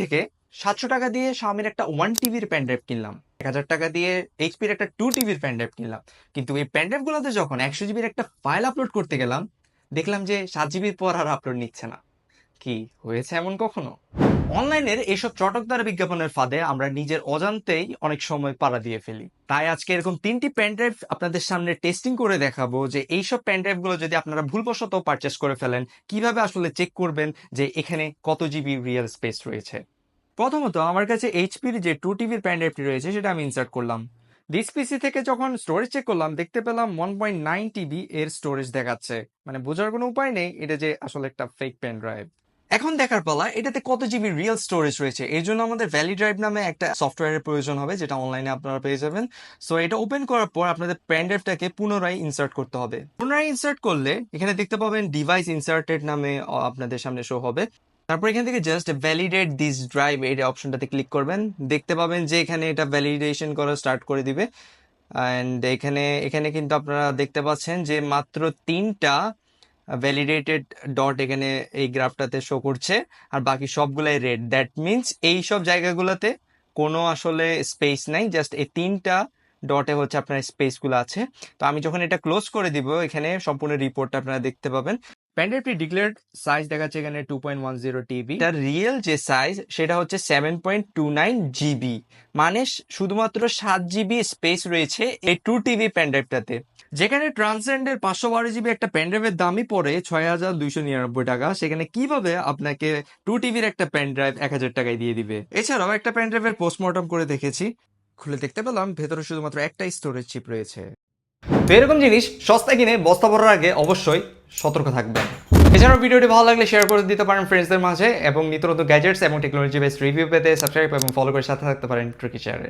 থেকে সাতশো টাকা দিয়ে স্বামীর একটা ওয়ান টিভির প্যান ড্রাইভ কিনলাম। এক হাজার টাকা দিয়ে এইচপির একটা টু টিভির প্যান ড্রাইভ কিনলাম। কিন্তু এই প্যান ড্রাইভগুলোতে যখন একশো জিবির একটা ফাইল আপলোড করতে গেলাম, দেখলাম যে সাত জিবির পর আর আপলোড নিচ্ছে না। কি, হয়েছে এমন কখনো? অনলাইনের এইসব চটকদার বিজ্ঞাপনের ফাঁদে আমরা নিজের অজান্তেই অনেক সময় পাড়া দিয়ে ফেলি। তাই আজকে এরকম তিনটি প্যান ড্রাইভ আপনাদের সামনে টেস্টিং করে দেখাবো যে এইসব প্যান ড্রাইভগুলো যদি আপনারা ভুলবশত পারচেস করে ফেলেন, কীভাবে আসলে চেক করবেন যে এখানে কত জিবি রিয়েল স্পেস রয়েছে? প্রথমত, আমার কাছে এইচপির যে টু টিভির প্যান ড্রাইভটি রয়েছে, সেটা আমি ইনসার্ট করলাম। ডিস পিসি থেকে যখন স্টোরেজ চেক করলাম, দেখতে পেলাম ওয়ান পয়েন্ট নাইন টিবি এর স্টোরেজ দেখাচ্ছে। মানে বোঝার কোনো উপায় নেই, এটা যে আসলে একটা ফেক প্যান ড্রাইভ এখন দেখার পালা, এটাতে কত জিবি রিয়েল স্টোরেজ রয়েছে? এর জন্য আমাদের ভ্যালি ড্রাইভ নামে একটা সফটওয়্যারের প্রয়োজন হবে, যেটা অনলাইনে আপনারা পেয়ে যাবেন। সো এটা ওপেন করার পর আপনাদের প্যান ড্রাইভটাকে পুনরায় ইনসার্ট করতে হবে। পুনরায় ইনসার্ট করলে এখানে দেখতে পাবেন ডিভাইস ইনসার্টেড নামে আপনাদের সামনে শো হবে। তারপর এখান থেকে জাস্ট ভ্যালিডেট দিস ড্রাইভ এই অপশনটাতে ক্লিক করবেন। দেখতে পাবেন যে এখানে এটা ভ্যালিডেশন করা স্টার্ট করে দিবে। অ্যান্ড এখানে এখানে কিন্তু আপনারা দেখতে পাচ্ছেন যে মাত্র তিনটা ভ্যালিডেটেড ডট এখানে এই গ্রাফটাতে শো করছে, আর বাকি সবগুলাই রেড দ্যাট মিনস এই সব জায়গাগুলোতে কোনো আসলে স্পেস নাই জাস্ট এই তিনটা ডটে হচ্ছে আপনার স্পেসগুলো আছে। তো আমি যখন এটা ক্লোজ করে দিব, এখানে সম্পূর্ণ রিপোর্টটা আপনারা দেখতে পাবেন। প্যান্ডেলটি ডিক্লেয়ার্ড সাইজ দেখাচ্ছে এখানে two point one zero TB তার রিয়েল যে সাইজ সেটা হচ্ছে seven point two nine GB মানে শুধুমাত্র সাত জিবি স্পেস রয়েছে এই টু টিভি প্যান্ড্রাইভটাতে যেখানে ট্রান্সেন্ডের পাঁচশো বারো জিবি একটা প্যান্ড্রাইভের দামই পড়ে ছয় হাজার দুইশো নিরানব্বই টাকা। সেখানে কীভাবে আপনাকে টু টিভির একটা প্যান্ড্রাইভ এক হাজার টাকায় দিয়ে দিবে? এছাড়াও একটা প্যান্ড্রাইভের পোস্টমর্টম করে দেখেছি। খুলে দেখতে পেলাম, ভেতরে শুধুমাত্র একটাই স্টোরেজ চিপ রয়েছে। তো এরকম জিনিস সস্তা কিনে বস্তা ভরার আগে অবশ্যই সতর্ক থাকবেন। এছাড়াও ভিডিওটি ভালো লাগলে শেয়ার করে দিতে পারেন ফ্রেন্ডসদের মাঝে এবং নিত্য নতুন গ্যাজেটস এবং টেকনোলজি বেস্ট রিভিউ পেতে সাবস্ক্রাইব এবং ফলো করে সাথে থাকতে পারেন ট্রিকি শেয়ারে